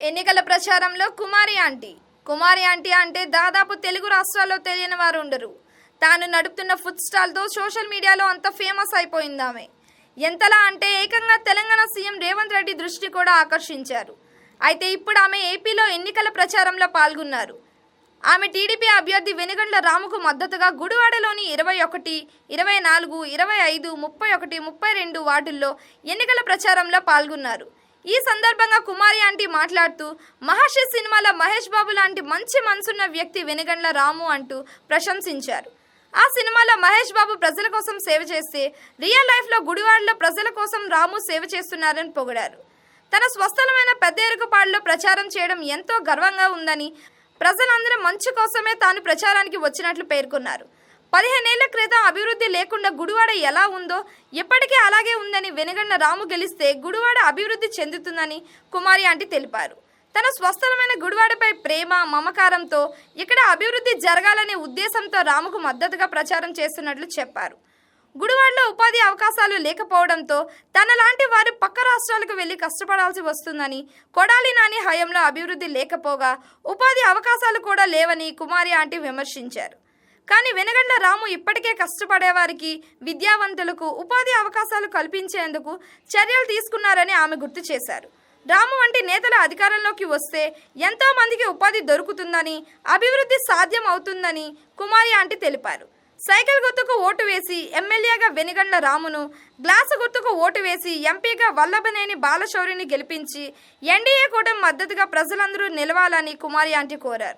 ఎన్నికల ప్రచారంలో కుమారి ఆంటీ. కుమారి ఆంటీ అంటే దాదాపు తెలుగు రాష్ట్రాల్లో తెలియని వారు ఉండరు. తాను నడుపుతున్న ఫుడ్ స్టాల్తో సోషల్ మీడియాలో అంత ఫేమస్ అయిపోయింది ఆమె ఎంతలా అంటే ఏకంగా తెలంగాణ సీఎం రేవంత్ రెడ్డి దృష్టి కూడా ఆకర్షించారు. అయితే ఇప్పుడు ఆమె ఏపీలో ఎన్నికల ప్రచారంలో పాల్గొన్నారు. ఆమె టీడీపీ అభ్యర్థి వెనుగండ్ల రాముకు మద్దతుగా గుడివాడలోని ఇరవై ఒకటి ఇరవై నాలుగు ఇరవై ఐదు ముప్పై ఒకటి ముప్పై రెండు వార్డుల్లో ఎన్నికల ప్రచారంలో పాల్గొన్నారు. ఈ సందర్భంగా కుమారి ఆంటీ మాట్లాడుతూ మహర్షి సినిమాలో మహేష్ బాబు లాంటి మంచి మనసున్న వ్యక్తి వెనుగండ్ల రాము అంటూ ప్రశంసించారు. ఆ సినిమాలో మహేష్ బాబు ప్రజల కోసం సేవ చేస్తే రియల్ లైఫ్లో గుడివాడలో ప్రజల కోసం రాము సేవ చేస్తున్నారని పొగిడారు. తన స్వస్థలమైన పెద్ద ఎరుకుపాడులో ప్రచారం చేయడం ఎంతో గర్వంగా ఉందని ప్రజలందరూ మంచి కోసమే తాను ప్రచారానికి వచ్చినట్లు పేర్కొన్నారు. పదిహేనేళ్ళ క్రితం అభివృద్ధి లేకుండా గుడివాడ ఎలా ఉందో ఎప్పటికీ అలాగే ఉందని వెనుగన్న రాము గెలిస్తే గుడివాడ అభివృద్ధి చెందుతుందని కుమారి ఆంటీ తెలిపారు. తన స్వస్థలమైన గుడివాడపై ప్రేమ మమకారంతో ఇక్కడ అభివృద్ధి జరగాలనే ఉద్దేశంతో రాముకు మద్దతుగా ప్రచారం చేస్తున్నట్లు చెప్పారు. గుడివాడలో ఉపాధి అవకాశాలు లేకపోవడంతో తనలాంటి వారు పక్క రాష్ట్రాలకు వెళ్ళి కష్టపడాల్సి వస్తుందని కొడాలి నాని హయంలో అభివృద్ధి లేకపోగా ఉపాధి అవకాశాలు కూడా లేవని కుమారి ఆంటీ విమర్శించారు. కానీ వెనగండ్ల రాము ఇప్పటికే కష్టపడేవారికి విద్యావంతులకు ఉపాధి అవకాశాలు కల్పించేందుకు చర్యలు తీసుకున్నారని ఆమె గుర్తు చేశారు. రాము వంటి నేతల అధికారంలోకి వస్తే ఎంతో మందికి ఉపాధి దొరుకుతుందని అభివృద్ధి సాధ్యం అవుతుందని కుమారి ఆంటీ తెలిపారు. సైకిల్ గుర్తుకు ఓటు వేసి ఎమ్మెల్యేగా వెనుగండ్ల రామును గ్లాసు గుర్తుకు ఓటు వేసి ఎంపీగా వల్లభనేని బాలశౌరిని గెలిపించి ఎన్డీఏ కూటమి మద్దతుగా ప్రజలందరూ నిలవాలని కుమారి ఆంటీ కోరారు.